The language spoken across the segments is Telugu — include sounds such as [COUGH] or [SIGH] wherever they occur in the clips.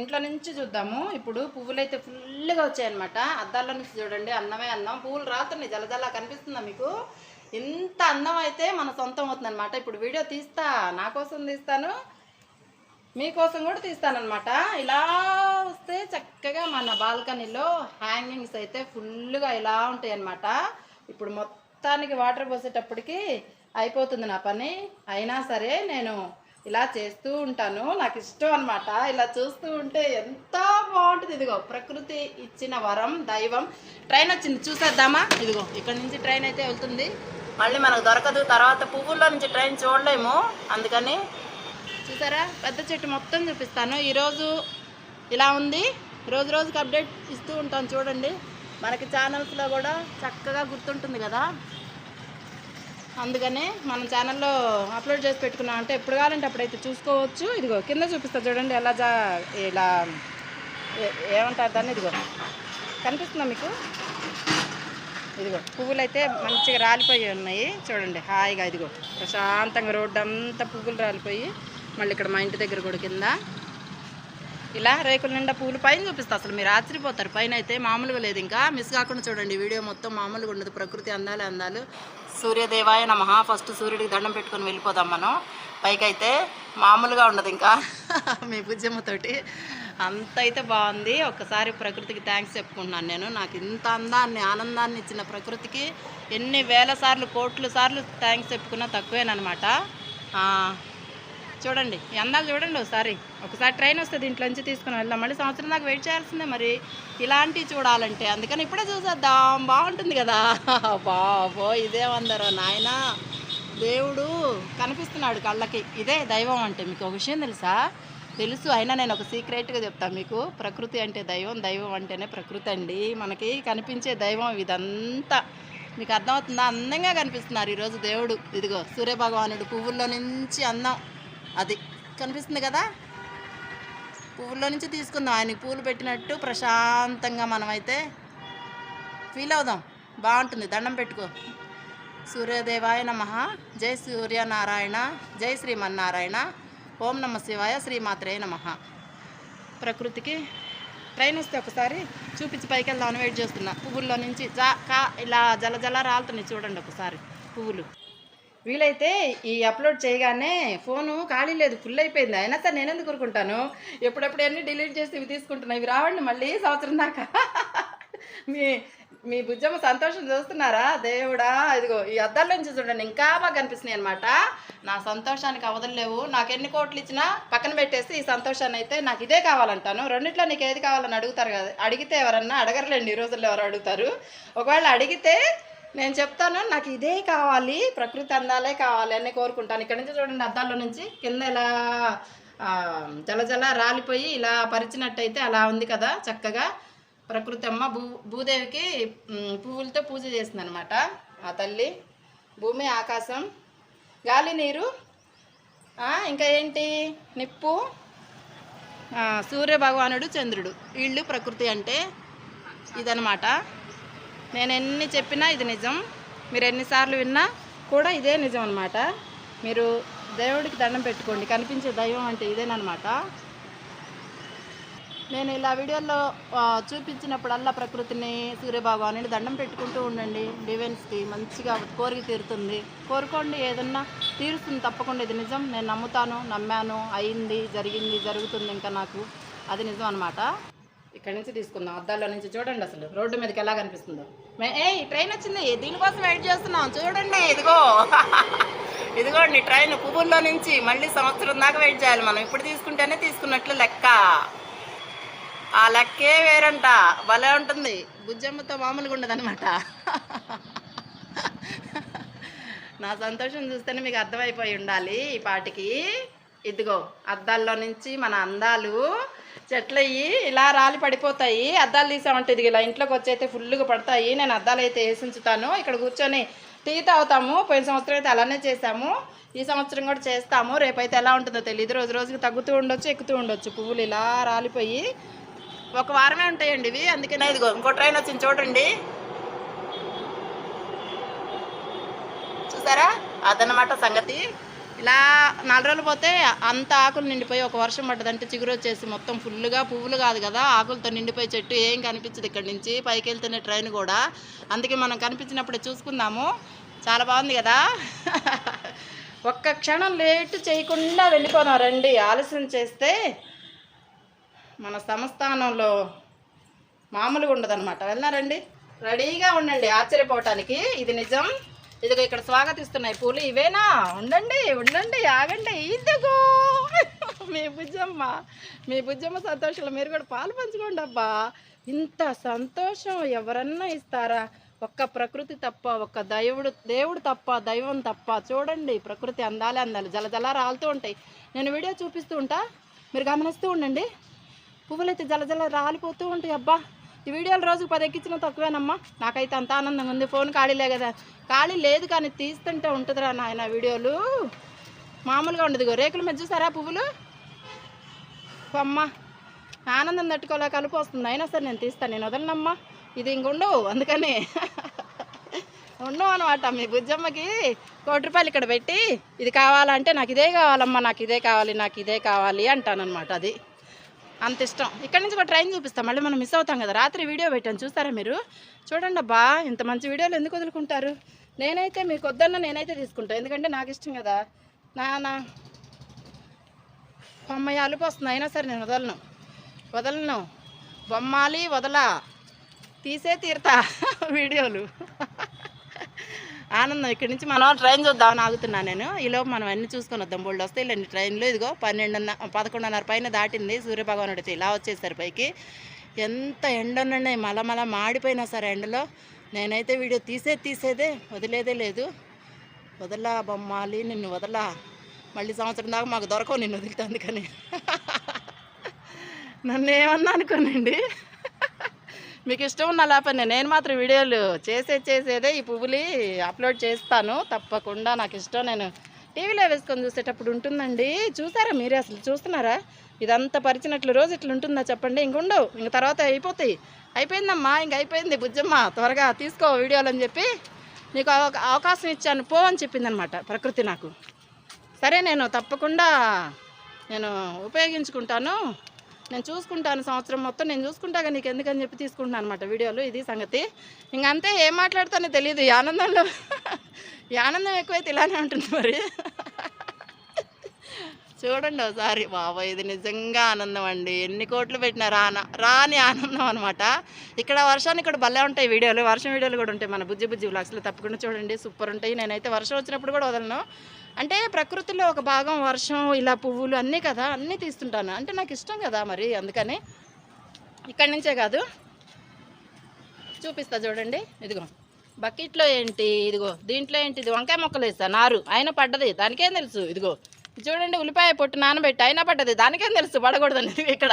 ఇంట్లో నుంచి చూద్దాము. ఇప్పుడు పువ్వులు అయితే ఫుల్గా వచ్చాయన్నమాట. అద్దాల్లో నుంచి చూడండి అన్నమే అన్నం. పువ్వులు రాతున్నాయి జలజల కనిపిస్తుందా మీకు? ఇంత అందం అయితే మన సొంతం అవుతుంది అనమాట ఇప్పుడు వీడియో తీస్తా నా కోసం తీస్తాను మీకోసం కూడా తీస్తానమాట ఇలా వస్తే చక్కగా మన బాల్కనీలో హ్యాంగింగ్స్ అయితే ఫుల్గా ఇలా ఉంటాయి అన్నమాట ఇప్పుడు మొత్తానికి వాటర్ పోసేటప్పటికి అయిపోతుంది నా పని. అయినా సరే నేను ఇలా చేస్తూ ఉంటాను. నాకు ఇష్టం అనమాట ఇలా చూస్తూ ఉంటే ఎంత బాగుంటుంది. ఇదిగో ప్రకృతి ఇచ్చిన వరం దైవం. ట్రైన్ వచ్చింది. చూసేద్దామా? ఇదిగో ఇక్కడ నుంచి ట్రైన్ అయితే వెళ్తుంది. మళ్ళీ మనకు దొరకదు. తర్వాత పువ్వుల్లో నుంచి ట్రైన్ చూడలేము. అందుకని చూసారా? పెద్ద చెట్టు మొత్తం చూపిస్తాను. ఈరోజు ఇలా ఉంది. రోజు రోజుకి అప్డేట్ ఇస్తూ ఉంటాను. చూడండి. మనకి ఛానల్స్లో కూడా చక్కగా గుర్తుంటుంది కదా. అందుకనే మన ఛానల్లో అప్లోడ్ చేసి పెట్టుకున్నాం అంటే ఎప్పుడు కావాలంటే అప్పుడైతే చూసుకోవచ్చు. ఇదిగో కింద చూపిస్తా చూడండి ఎలా జా ఇలా ఏమంటారు దాన్ని? ఇదిగో కనిపిస్తుందా మీకు? ఇదిగో పువ్వులు అయితే మంచిగా రాలిపోయి ఉన్నాయి. చూడండి హాయిగా ఇదిగో ప్రశాంతంగా రోడ్డు అంతా పువ్వులు రాలిపోయి మళ్ళీ ఇక్కడ మా ఇంటి దగ్గర కూడా కింద. ఇలా రేకుల నిండా పూలు పైన చూపిస్తా. అసలు మీరు ఆశ్చర్యపోతారు. పైన అయితే మామూలుగా లేదు. ఇంకా మిస్ కాకుండా చూడండి వీడియో మొత్తం మామూలుగా ఉండదు. ప్రకృతి అందాలే అందాలు. సూర్యదేవాయ నమ. ఫస్ట్ సూర్యుడికి దండం పెట్టుకొని వెళ్ళిపోదాం మనం. పైకి అయితే మామూలుగా ఉండదు ఇంకా. [LAUGHS] మీ భుజమ్మతోటి అంత అయితే బాగుంది. ఒక్కసారి ప్రకృతికి థ్యాంక్స్ చెప్పుకుంటున్నాను నేను. నాకు ఇంత అందాన్ని ఆనందాన్ని ఇచ్చిన ప్రకృతికి ఎన్ని వేల సార్లు కోట్ల సార్లు థ్యాంక్స్ చెప్పుకున్నా తక్కువేనమాట చూడండి అందాలు చూడండి ఒకసారి. ఒకసారి ట్రైన్ వస్తుంది ఇంట్లోంచి తీసుకుని వెళ్దాం. మళ్ళీ సంవత్సరం దాకా వెయిట్ చేయాల్సిందే మరి. ఇలాంటివి చూడాలంటే. అందుకని ఇప్పుడే చూసేద్దాం. బాగుంటుంది కదా. [LAUGHS] బాబో ఇదేమందరో నాయన. దేవుడు కనిపిస్తున్నాడు కళ్ళకి. ఇదే దైవం అంటే మీకు ఒక విషయం తెలుసా? తెలుసు. అయినా నేను ఒక సీక్రెట్గా చెప్తాను మీకు. ప్రకృతి అంటే దైవం దైవం అంటేనే ప్రకృతి అండి. మనకి కనిపించే దైవం ఇదంతా. మీకు అర్థమవుతుందా? అందంగా కనిపిస్తున్నారు ఈరోజు దేవుడు. ఇదిగో సూర్యభగవానుడు పువ్వుల్లో నుంచి అందం. అది కనిపిస్తుంది కదా? పువ్వుల్లో నుంచి తీసుకుందాం. ఆయనకి పూలు పెట్టినట్టు ప్రశాంతంగా మనమైతే ఫీల్ అవుదాం. బాగుంటుంది. దండం పెట్టుకో. సూర్యదేవాయ నమ. జై సూర్యనారాయణ. జై శ్రీమన్నారాయణ. ఓం నమ శివాయ శ్రీమాత్రే నమ. ప్రకృతికి ట్రైన్ వస్తే ఒకసారి చూపించి పైకి వెళ్దామని వెయిట్ చేస్తున్నా. పువ్వుల్లో నుంచి జా కా ఇలా జల జల రాలుతున్నాయి చూడండి ఒకసారి. పువ్వులు. వీలైతే ఈ అప్లోడ్ చేయగానే ఫోను ఖాళీ లేదు ఫుల్ అయిపోయింది. అయినా సరే నేను ఎందుకు కోరుకుంటాను ఎప్పుడప్పుడు అన్నీ డిలీట్ చేసి ఇవి తీసుకుంటున్నా ఇవి రావండి మళ్ళీ సంవత్సరం దాకా. మీ మీ బుజ్జమ్మ సంతోషం చూస్తున్నారా? దేవుడా ఇదిగో ఈ అద్దాల నుంచి చూడండి ఇంకా బాగా కనిపిస్తున్నాయి అనమాట నా సంతోషానికి అవదలేవు నాకు ఎన్ని కోట్లు ఇచ్చినా పక్కన పెట్టేసి ఈ సంతోషాన్ని అయితే నాకు ఇదే కావాలంటాను. రెండిట్లో నీకు ఏది కావాలని అడుగుతారు కదా అడిగితే ఎవరన్నా అడగరులేండి ఈ రోజుల్లో ఎవరు అడుగుతారు? ఒకవేళ అడిగితే నేను చెప్తాను నాకు ఇదే కావాలి ప్రకృతి అందాలే కావాలి అని కోరుకుంటాను. ఇక్కడ నుంచి చూడండి అద్దాల్లో నుంచి కింద ఇలా జలజల జల జల రాలిపోయి ఇలా పరిచినట్టయితే అలా ఉంది కదా చక్కగా. ప్రకృతి అమ్మ భూ భూదేవికి పువ్వులతో పూజ చేసింది అనమాట ఆ తల్లి. భూమి ఆకాశం గాలి నీరు ఇంకా ఏంటి? నిప్పు సూర్య భగవానుడు చంద్రుడు. వీళ్ళు ప్రకృతి అంటే ఇదనమాట. నేను ఎన్ని చెప్పినా ఇది నిజం. మీరు ఎన్నిసార్లు విన్నా కూడా ఇదే నిజం అనమాట మీరు దేవుడికి దండం పెట్టుకోండి. కనిపించే దైవం అంటే ఇదేనమాట నేను ఇలా వీడియోలో చూపించినప్పుడల్లా ప్రకృతిని సూర్యభగవానుని దండం పెట్టుకుంటూ ఉండండి. డివెన్స్కి మంచిగా కోరిక తీరుతుంది. కోరుకోండి ఏదన్నా తీరుస్తుంది తప్పకుండా. ఇది నిజం. నేను నమ్ముతాను నమ్మాను. అయింది జరిగింది జరుగుతుంది ఇంకా నాకు. అది నిజం అనమాట ఇక్కడ నుంచి తీసుకుందాం. అద్దాల్లో నుంచి చూడండి అసలు. రోడ్డు మీదకి ఎలా కనిపిస్తుందో. మే ఏ ఈ ట్రైన్ వచ్చింది. దీనికోసం వెయిట్ చేస్తున్నాం. చూడండి ఇదిగో. [LAUGHS] ఇదిగోండి ట్రైన్ పువ్వుల్లో నుంచి మళ్ళీ సంవత్సరం దాకా వెయిట్ చేయాలి మనం. ఇప్పుడు తీసుకుంటేనే తీసుకున్నట్లు లెక్క. ఆ లెక్కే వేరంట. భలే ఉంటుంది. బుజ్జమ్మతో మామూలుగా ఉండదన్నమాట. [LAUGHS] నా సంతోషం చూస్తేనే మీకు అర్థమైపోయి ఉండాలి ఈ పాటికి. ఇదిగో అద్దాల్లో నుంచి మన అందాలు చెట్లయ్యి ఇలా రాలి పడిపోతాయి. అద్దాలు తీసామంటే ఇది ఇలా ఇంట్లోకి వచ్చి అయితే ఫుల్గా పడతాయి. నేను అద్దాలు అయితే వేసి ఉంచుతాను ఇక్కడ కూర్చొని టీ తాగుతాము. పోయిన సంవత్సరం అయితే అలానే చేసాము ఈ సంవత్సరం కూడా చేస్తాము. రేపైతే ఎలా ఉంటుందో తెలియదు రోజు రోజుకి తగ్గుతూ ఉండొచ్చు ఎక్కుతూ ఉండొచ్చు. పువ్వులు ఇలా రాలిపోయి ఒక వారమే ఉంటాయండి ఇవి. అందుకనే ఇదిగో ఇంకో ట్రైన్ వచ్చింది చూడండి. చూసారా? అదనమాట సంగతి. ఇలా నాలుగు రోజులు పోతే అంత ఆకులు నిండిపోయి ఒక వర్షం పడ్డదంటే చిగురు వచ్చేసి మొత్తం ఫుల్గా పువ్వులు కాదు కదా ఆకులతో నిండిపోయి చెట్టు ఏం కనిపించదు ఇక్కడ నుంచి. పైకి వెళ్తున్న ట్రైన్ కూడా. అందుకే మనం కనిపించినప్పుడే చూసుకుందాము. చాలా బాగుంది కదా? ఒక్క క్షణం లేట్ చేయకుండా వెళ్ళిపోదాం రండి. ఆలస్యం చేస్తే మన సంస్థానంలో మామూలుగా ఉండదన్నమాట. వెళ్ళినారండి రెడీగా ఉండండి ఆశ్చర్యపోవటానికి. ఇది నిజం. ఇదిగో ఇక్కడ స్వాగతిస్తున్నాయి పూలు. ఇవేనా? ఉండండి ఉండండి ఆగండి. ఇదిగో. మీ బుజ్జమ్మ మీ బుజ్జమ్మ సంతోషంలో మీరు కూడా పాలు పంచుకోండి అబ్బా. ఇంత సంతోషం ఎవరన్నా ఇస్తారా? ఒక్క ప్రకృతి తప్ప ఒక్క దైవుడు దేవుడు తప్ప దైవం తప్ప. చూడండి ప్రకృతి అందాలే అందాలి. జలజల రాలుతూ ఉంటాయి. నేను వీడియో చూపిస్తూ ఉంటా? మీరు గమనిస్తూ ఉండండి. పువ్వులైతే జలజల రాలిపోతూ ఉంటాయి అబ్బా. ఈ వీడియోలు రోజుకు పది ఎక్కించిన తక్కువేనమ్మా. నాకైతే అంత ఆనందంగా ఉంది. ఫోన్ ఖాళీలే కదా. ఖాళీ లేదు కానీ తీస్తుంటే ఉంటుందిరా నాయన వీడియోలు. మామూలుగా ఉండదు రేకుల మీద చూసారా పువ్వులు? అమ్మ ఆనందం తట్టుకోలే కలుపు వస్తుంది. అయినా సరే నేను తీస్తాను. నేను వదలనమ్మా. ఇది ఇంకొండవు అందుకని ఉండవు అనమాట మీ బుజ్జమ్మకి. కోటి రూపాయలు ఇక్కడ పెట్టి ఇది కావాలంటే నాకు ఇదే కావాలమ్మా నాకు ఇదే కావాలి నాకు ఇదే కావాలి అంటానమాట అది. అంత ఇష్టం. ఇక్కడ నుంచి ఒక ట్రైన్ చూపిస్తాం. మళ్ళీ మనం మిస్ అవుతాం కదా. రాత్రి వీడియో పెట్టాను. చూస్తారా మీరు? చూడండి అబ్బా ఇంత మంచి వీడియోలు ఎందుకు వదులుకుంటారు? నేనైతే మీకు వద్దన్న నేనైతే తీసుకుంటాను ఎందుకంటే నాకు ఇష్టం కదా. నా నా. అలుపు వస్తుంది. అయినా సరే నేను వదలను. వదలను. బొమ్మాలి వదలా. తీసే తీరుతా [LAUGHS] వీడియోలు. ఆనందం. ఇక్కడి నుంచి మనం ట్రైన్ చూద్దామని ఆగుతున్నా నేను. ఈలోపు మనం అన్ని చూసుకొని వద్దాం. బోల్డ్ వస్తే ఇలాంటి ట్రైన్లో ఇదిగో పన్నెండున్న పదకొండున్నర పైన దాటింది సూర్యభగవాన్ అయితే ఇలా వచ్చేసారు పైకి. ఎంత ఎండ ఉన్నాయి మల మల మాడిపోయినా సరే ఎండలో. నేనైతే వీడియో తీసే తీసేదే వదిలేదే లేదు. వదలా బొమ్మాలి నిన్ను వదలా మళ్ళీ సంవత్సరం దాకా మాకు దొరకవు నిన్ను వదులుతుంది కానీ [LAUGHS] నన్ను ఏమన్నా అనుకోనండి. మీకు ఇష్టం ఉన్న లేకపోతే నేను మాత్రం వీడియోలు చేసే చేసేదే ఈ పువ్వులు అప్లోడ్ చేస్తాను. తప్పకుండా నాకు ఇష్టం. నేను టీవీలో వేసుకొని చూసేటప్పుడు ఉంటుందండి. చూసారా మీరే అసలు చూస్తున్నారా? ఇదంతా పరిచినట్లు రోజు ఇట్లా ఉంటుందా చెప్పండి. ఇంకుండవు ఇంక తర్వాత అయిపోతాయి. అయిపోయిందమ్మా. ఇంక అయిపోయింది బుజ్జమ్మ. త్వరగా తీసుకో వీడియోలు అని చెప్పి నీకు అవకాశం ఇచ్చాను. పో అని చెప్పిందనమాట ప్రకృతి నాకు. సరే నేను తప్పకుండా నేను ఉపయోగించుకుంటాను. నేను చూసుకుంటాను సంవత్సరం మొత్తం. నేను చూసుకుంటాగా నీకు ఎందుకని చెప్పి తీసుకుంటున్నాను అనమాట వీడియోలు ఇది సంగతి. ఇంకంతే ఏం మాట్లాడుతానో తెలియదు ఈ ఆనందంలో ఈ ఆనందం ఎక్కువైతే ఇలానే ఉంటుంది మరి. చూడండి ఒకసారి. బాబా ఇది నిజంగా ఆనందం అండి. ఎన్ని కోట్లు పెట్టినా రాన రాని ఆనందం అనమాట ఇక్కడ వర్షాన్ని ఇక్కడ భలే ఉంటాయి వీడియోలు. వర్షం వీడియోలు కూడా ఉంటాయి మన బుజ్జి బుజ్జి వ్లాగ్స్లో తప్పకుండా చూడండి. సూపర్ ఉంటాయి. నేనైతే వర్షం వచ్చినప్పుడు కూడా వదలను. అంటే ప్రకృతిలో ఒక భాగం వర్షం ఇలా పువ్వులు అన్నీ కదా అన్నీ తీస్తుంటాను. అంటే నాకు ఇష్టం కదా మరి అందుకని ఇక్కడి నుంచే కాదు. చూపిస్తా చూడండి. ఇదిగో బకెట్లో ఏంటి? ఇదిగో దీంట్లో ఏంటి? ఇది వంకాయ మొక్కలు వేస్తా నారు. అయినా పడ్డది దానికేం తెలుసు? ఇదిగో ఇది చూడండి ఉల్లిపాయ పొట్టు నానబెట్టి అయినా పడ్డది దానికేం తెలుసు? పడకూడదని ఇక్కడ.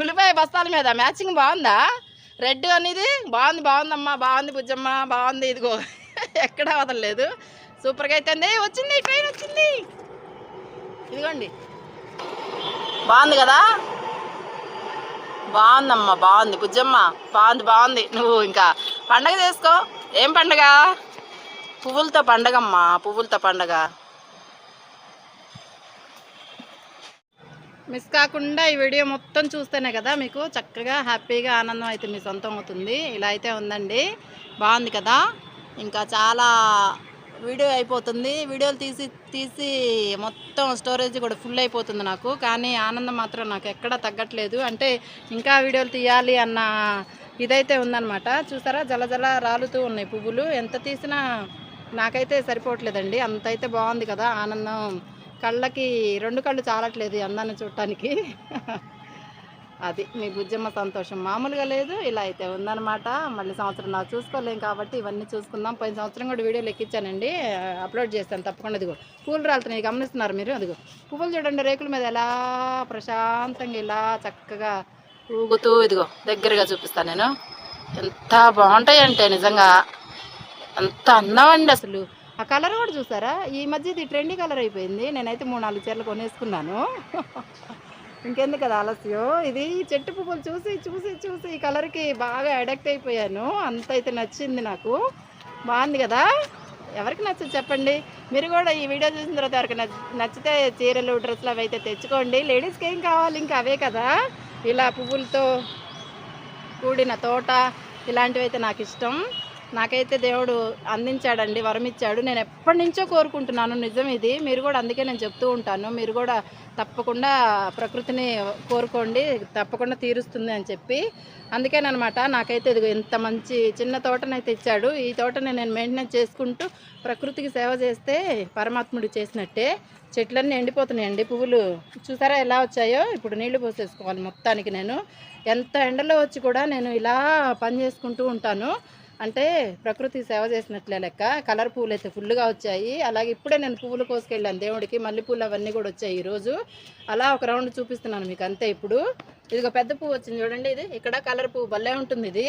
ఉల్లిపాయ బస్తాల మీద మ్యాచింగ్ బాగుందా? రెడ్ అనేది బాగుంది బాగుందమ్మా బాగుంది బుజ్జమ్మ బాగుంది ఇదిగో. ఎక్కడా వదలలేదు సూపర్గా అయితే వచ్చింది ట్రైన్ వచ్చింది. ఇదిగోండి. బాగుంది కదా? బాగుందమ్మా బాగుంది. బుజ్జమ్మ బాగుంది బాగుంది. నువ్వు ఇంకా పండగ చేసుకో. ఏం పండగ? పువ్వులతో పండగమ్మా పువ్వులతో పండగ. మిస్ కాకుండా ఈ వీడియో మొత్తం చూస్తేనే కదా మీకు చక్కగా హ్యాపీగా ఆనందం అయితే మీ సొంతం అవుతుంది. ఇలా అయితే ఉందండి. బాగుంది కదా? ఇంకా చాలా వీడియో అయిపోతుంది. వీడియోలు తీసి తీసి మొత్తం స్టోరేజ్ కూడా ఫుల్ అయిపోతుంది నాకు. కానీ ఆనందం మాత్రం నాకు ఎక్కడా తగ్గట్లేదు. అంటే ఇంకా వీడియోలు తీయాలి అన్న ఇదైతే ఉందన్నమాట. చూసారా? జల జల రాలుతూ ఉన్నాయి పువ్వులు. ఎంత తీసినా నాకైతే సరిపోవట్లేదండి. అంత అయితే బాగుంది కదా ఆనందం. కళ్ళకి రెండు కళ్ళు చాలట్లేదు ఈ అందాన్ని చూడటానికి. [LAUGHS] అది మీ బుజ్జమ్మ సంతోషం. మామూలుగా లేదు ఇలా అయితే ఉందన్నమాట. మళ్ళీ సంవత్సరం నాకు చూసుకోలేం కాబట్టి ఇవన్నీ చూసుకుందాం. పోయిన సంవత్సరం కూడా వీడియో ఎక్కించానండి అప్లోడ్ చేస్తాను తప్పకుండా. ఇదిగో పూలు రాలుతున్నాయి. గమనిస్తున్నారు మీరు? అదిగో పువ్వులు చూడండి రేకుల మీద ఎలా ప్రశాంతంగా ఇలా చక్కగా ఊగుతూ ఇదిగో దగ్గరగా చూపిస్తాను నేను. ఎంత బాగుంటాయంటే నిజంగా. అంత అందం అండి అసలు. ఆ కలర్ కూడా చూసారా? ఈ మధ్య ఇది ట్రెండీ కలర్ అయిపోయింది. నేనైతే మూడు నాలుగు చీరలు కొనేసుకున్నాను. ఇంకెందుకు కదా ఆలస్యం? ఇది చెట్టు పువ్వులు చూసి చూసి చూసి ఈ కలర్కి బాగా అడాక్ట్ అయిపోయాను. అంత అయితే నచ్చింది నాకు. బాగుంది కదా? ఎవరికి నచ్చదు చెప్పండి. మీరు కూడా ఈ వీడియో చూసిన తర్వాత ఎవరికి నచ్చితే చీరలు డ్రెస్సులు అవి అయితే తెచ్చుకోండి. లేడీస్కి ఏం కావాలి? ఇంకా అవే కదా? ఇలా పువ్వులతో కూడిన తోట ఇలాంటివి అయితే నాకు ఇష్టం. నాకైతే దేవుడు అందించాడండి వరం ఇచ్చాడు నేను ఎప్పటి నుంచో కోరుకుంటున్నాను నిజం ఇది. మీరు కూడా అందుకే నేను చెప్తూ ఉంటాను. మీరు కూడా తప్పకుండా ప్రకృతిని కోరుకోండి తప్పకుండా తీరుస్తుంది అని చెప్పి. అందుకేనమాట నాకైతే ఇది ఇంత మంచి చిన్న తోటనైతే ఇచ్చాడు. ఈ తోటని నేను మెయింటెనెన్స్ చేసుకుంటూ ప్రకృతికి సేవ చేస్తే పరమాత్ముడు చేసినట్టే. చెట్లన్నీ ఎండిపోతున్నాయండి. పువ్వులు చూసారా ఎలా వచ్చాయో? ఇప్పుడు నీళ్ళు పోసేసుకోవాలి మొత్తానికి నేను. ఎంత ఎండలో వచ్చి కూడా నేను ఇలా పని చేసుకుంటూ ఉంటాను. అంటే ప్రకృతి సేవ చేసినట్లే లెక్క. కలర్ పువ్వులు అయితే ఫుల్గా వచ్చాయి. అలాగే ఇప్పుడే నేను పువ్వులు కోసుకెళ్ళాను దేవుడికి. మల్లెపూలు అవన్నీ కూడా వచ్చాయి ఈరోజు. అలా ఒక రౌండ్ చూపిస్తున్నాను మీకు అంతే ఇప్పుడు. ఇదిగో పెద్ద పువ్వు వచ్చింది చూడండి ఇది. ఇక్కడ కలర్ పువ్వు భలే ఉంటుంది ఇది.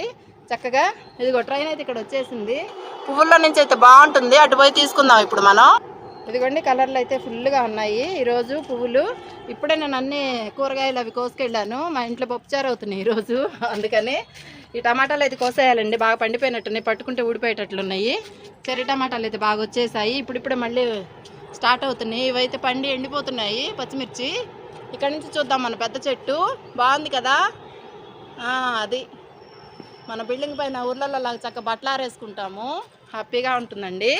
చక్కగా ఇదిగో ట్రైన్ అయితే ఇక్కడ వచ్చేసింది. పువ్వుల్లో నుంచి అయితే బాగుంటుంది. అటు పోయి తీసుకుందాం ఇప్పుడు మనం. ఇదిగోండి కలర్లు అయితే ఫుల్గా ఉన్నాయి. ఈరోజు పువ్వులు. ఇప్పుడే నేను అన్ని కూరగాయలు అవి కోసుకెళ్ళాను. మా ఇంట్లో పప్పుచారు అవుతున్నాయి ఈరోజు. [LAUGHS] అందుకని ఈ టమాటాలు అయితే కోసేయాలండి. బాగా పండిపోయినట్టున్నాయి. పట్టుకుంటే ఊడిపోయేటట్లున్నాయి చెర్రీ టమాటాలు అయితే బాగా వచ్చేసాయి. ఇప్పుడిప్పుడే మళ్ళీ స్టార్ట్ అవుతున్నాయి. ఇవైతే పండి ఎండిపోతున్నాయి. పచ్చిమిర్చి. ఇక్కడ నుంచి చూద్దాం మన పెద్ద చెట్టు. బాగుంది కదా? అది. మన బిల్డింగ్ పైన ఊర్లలో లాగా చక్క బట్టలు ఆరేసుకుంటాము. హ్యాపీగా ఉంటుందండి.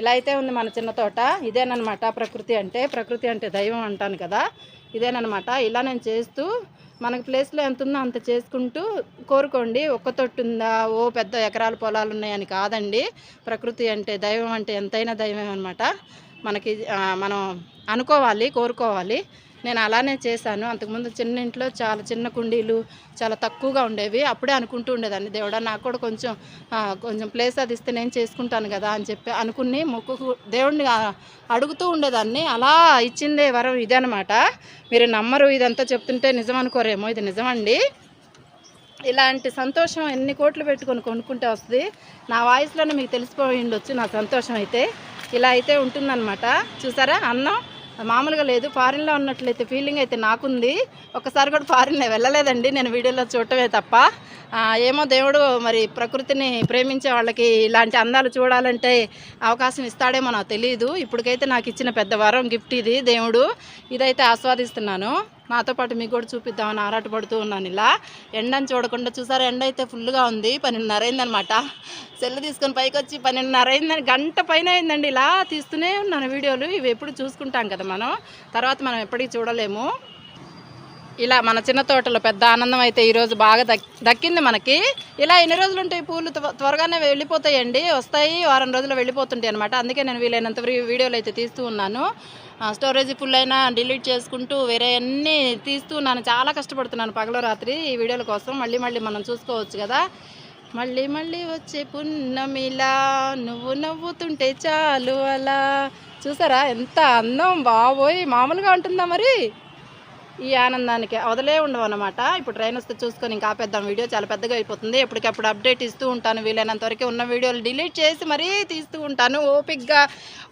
ఇలా అయితే ఉంది మన చిన్న తోట. ఇదేనమాట ప్రకృతి అంటే. ప్రకృతి అంటే దైవం అంటాను కదా. ఇదేనమాట ఇలా నేను చేస్తూ మనకు ప్లేస్లో ఎంత ఉందో అంత చేసుకుంటూ కోరుకోండి. ఒక్క తొట్టు ఉందా? ఓ పెద్ద ఎకరాల పొలాలు ఉన్నాయని కాదండి. ప్రకృతి అంటే దైవం అంటే ఎంతైనా దైవం అనమాట మనకి మనం అనుకోవాలి కోరుకోవాలి. నేను అలానే చేశాను. అంతకుముందు చిన్న ఇంట్లో చాలా చిన్న కుండీలు చాలా తక్కువగా ఉండేవి. అప్పుడే అనుకుంటూ ఉండేదాన్ని దేవుడా నాకు కూడా కొంచెం కొంచెం ప్లేస్ అది ఇస్తే నేను చేసుకుంటాను కదా అని చెప్పి అనుకుని మొక్కు దేవుడిని అడుగుతూ ఉండేదాన్ని. అలా ఇచ్చిందే వరం ఇదనమాట మీరు నమ్మరు ఇదంతా చెప్తుంటే నిజం అనుకోరేమో ఇది నిజమండి. ఇలాంటి సంతోషం ఎన్ని కోట్లు పెట్టుకొని కొనుక్కుంటే వస్తుంది? నా వాయిస్లోనే మీకు తెలిసిపోయి ఉండొచ్చు నా సంతోషం అయితే. ఇలా అయితే ఉంటుందన్నమాట. చూసారా? అన్నం మామూలుగా లేదు. ఫారిన్లో ఉన్నట్లయితే ఫీలింగ్ అయితే నాకుంది. ఒకసారి కూడా ఫారిన్లో వెళ్ళలేదండి. నేను వీడియోలో చూడటమే తప్ప. ఏమో దేవుడు మరి ప్రకృతిని ప్రేమించే వాళ్ళకి ఇలాంటి అందాలు చూడాలంటే అవకాశం ఇస్తాడేమో నాకు తెలియదు ఇప్పటికైతే నాకు ఇచ్చిన పెద్ద వరం గిఫ్ట్ ఇది దేవుడు. ఇదైతే ఆస్వాదిస్తున్నాను. నాతో పాటు మీకు కూడా చూపిద్దామని ఆరాటపడుతూ ఉన్నాను ఇలా. ఎండని చూడకుండా చూసారా ఎండ అయితే ఫుల్గా ఉంది. పన్నెండున్నర అయిందనమాట సెల్ తీసుకొని పైకి వచ్చి పన్నెండున్నర అయిందని గంట పైన అయిందండి. ఇలా తీస్తూనే ఉన్నాను వీడియోలు. ఇవి ఎప్పుడు చూసుకుంటాం కదా మనం. తర్వాత మనం ఎప్పటికీ చూడలేము. ఇలా మన చిన్న తోటలో పెద్ద ఆనందం అయితే ఈరోజు బాగా దక్ దక్కింది మనకి. ఇలా ఎన్ని రోజులు ఉంటాయి పూలు త్వ- త్వరగానే వెళ్ళిపోతాయండి. వస్తాయి వారం రోజులు వెళ్ళిపోతుంటాయి అనమాట అందుకే నేను వీలైనంత వీడియోలు అయితే తీస్తూ ఉన్నాను. ఆ, స్టోరేజ్ ఫుల్ అయినా డిలీట్ చేసుకుంటూ వేరే అన్నీ తీస్తూ ఉన్నాను. చాలా కష్టపడుతున్నాను పగల రాత్రి ఈ వీడియోల కోసం. మళ్ళీ మళ్ళీ మనం చూసుకోవచ్చు కదా. మళ్ళీ మళ్ళీ వచ్చే పున్నమిలా నువ్వు నవ్వుతుంటే చాలు అలా. చూసారా? ఎంత అందం బాబోయ్! మామూలుగా ఉంటుందా మరి? ఈ ఆనందానికి అవదలే ఉండవు అనమాట ఇప్పుడు ట్రైన్ వస్తే చూసుకొని ఇంకా ఆపేద్దాం. వీడియో చాలా పెద్దగా అయిపోతుంది. ఎప్పటికప్పుడు అప్డేట్ ఇస్తూ ఉంటాను. వీలైనంత వరకు ఉన్న వీడియోలు డిలీట్ చేసి మరీ తీస్తూ ఉంటాను. ఓపిక్గా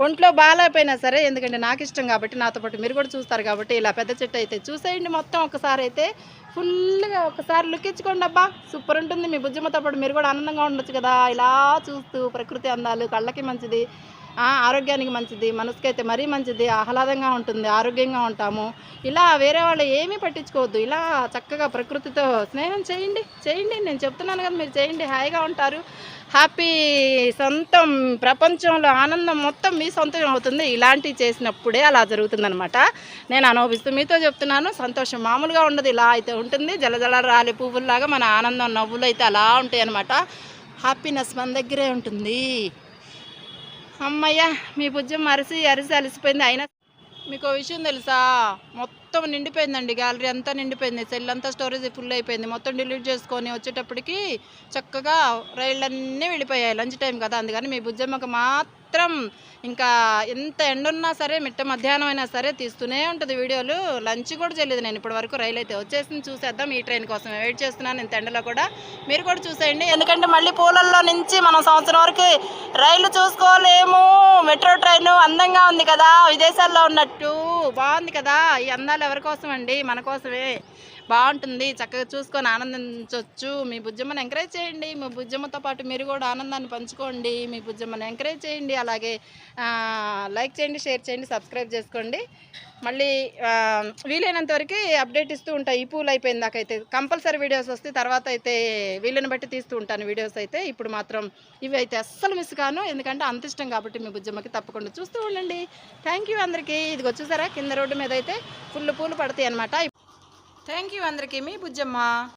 ఒంట్లో బాగాలేకపోయినా సరే ఎందుకంటే నాకు ఇష్టం కాబట్టి నాతో పాటు మీరు కూడా చూస్తారు కాబట్టి ఇలా పెద్ద చెట్టు అయితే చూసేయండి మొత్తం ఒకసారి అయితే. ఫుల్గా ఒకసారి లుక్ ఇచ్చుకోండి అబ్బా. సూపర్ ఉంటుంది. మీ బుజ్జిమతో పాటు మీరు కూడా ఆనందంగా ఉండొచ్చు కదా. ఇలా చూస్తూ ప్రకృతి అందాలు కళ్ళకి మంచిది. ఆరోగ్యానికి మంచిది మనసుకైతే మరీ మంచిది ఆహ్లాదంగా ఉంటుంది ఆరోగ్యంగా ఉంటాము. ఇలా వేరే వాళ్ళు ఏమీ పట్టించుకోవద్దు. ఇలా చక్కగా ప్రకృతితో స్నేహం చేయండి చేయండి. నేను చెప్తున్నాను కదా మీరు చేయండి. హాయిగా ఉంటారు. హ్యాపీ సొంతం ప్రపంచంలో ఆనందం మొత్తం మీ సొంతం అవుతుంది. ఇలాంటివి చేసినప్పుడే అలా జరుగుతుందనమాట నేను అనుభవిస్తూ మీతో చెప్తున్నాను. సంతోషం మామూలుగా ఉండదు. ఇలా అయితే ఉంటుంది. జలజల రాలి పువ్వుల్లాగా మన ఆనందం నవ్వులు అయితే అలా ఉంటాయి అనమాట హ్యాపీనెస్ మన దగ్గరే ఉంటుంది. అమ్మయ్య మీ భుజం అరిసి అరిసి అలసిపోయింది. అయినా మీకు విషయం తెలుసా? మొత్తం నిండిపోయిందండి గ్యాలరీ అంతా నిండిపోయింది. సెల్ అంతా స్టోరేజ్ ఫుల్ అయిపోయింది. మొత్తం డిలీట్ చేసుకొని వచ్చేటప్పటికి చక్కగా రైళ్ళన్నీ వెళ్ళిపోయాయి. లంచ్ టైం కదా అందుకని మీ బుజ్జమ్మకు మాత్రం ఇంకా ఎంత ఎండ ఉన్నా సరే మిట్ట మధ్యాహ్నం అయినా సరే తీస్తూనే ఉంటుంది వీడియోలు. లంచ్ కూడా చేయలేదు నేను. ఇప్పటి వరకు రైలు అయితే వచ్చేసింది. చూసేద్దాం. ఈ ట్రైన్ కోసం వెయిట్ చేస్తున్నాను. ఇంత ఎండలో కూడా మీరు కూడా చూసేయండి. ఎందుకంటే మళ్ళీ పూలల్లో నుంచి మనం సంవత్సరం వరకు రైలు చూసుకోలేము. మెట్రో ట్రైన్ అందంగా ఉంది కదా. విదేశాల్లో ఉన్నట్టు బాగుంది కదా. ఈ అందాలు ఎవరి కోసం అండి మన కోసమే. బాగుంటుంది. చక్కగా చూసుకొని ఆనందించవచ్చు మీ బుజ్జమ్మని ఎంకరేజ్ చేయండి. మీ బుజ్జమ్మతో పాటు మీరు కూడా ఆనందాన్ని పంచుకోండి. మీ బుజ్జమ్మని ఎంకరేజ్ చేయండి. అలాగే లైక్ చేయండి షేర్ చేయండి సబ్స్క్రైబ్ చేసుకోండి. మళ్ళీ వీలైనంత వరకు అప్డేట్ ఇస్తూ ఉంటాయి ఈ పూలు అయిపోయిన దాకైతే కంపల్సరీ వీడియోస్ వస్తే తర్వాత అయితే వీళ్ళని బట్టి తీస్తూ ఉంటాను వీడియోస్ అయితే. ఇప్పుడు మాత్రం ఇవి అయితే అస్సలు మిస్ కాను. ఎందుకంటే అంత ఇష్టం కాబట్టి మీ బుజ్జమ్మకి తప్పకుండా చూస్తూ ఉండండి. థ్యాంక్ యూ అందరికీ. ఇది వచ్చేసారా కింద రోడ్డు మీద అయితే ఫుల్ పూలు పడతాయి అనమాట థ్యాంక్ యూ అందరికీ మీ బుజ్జమ్మ.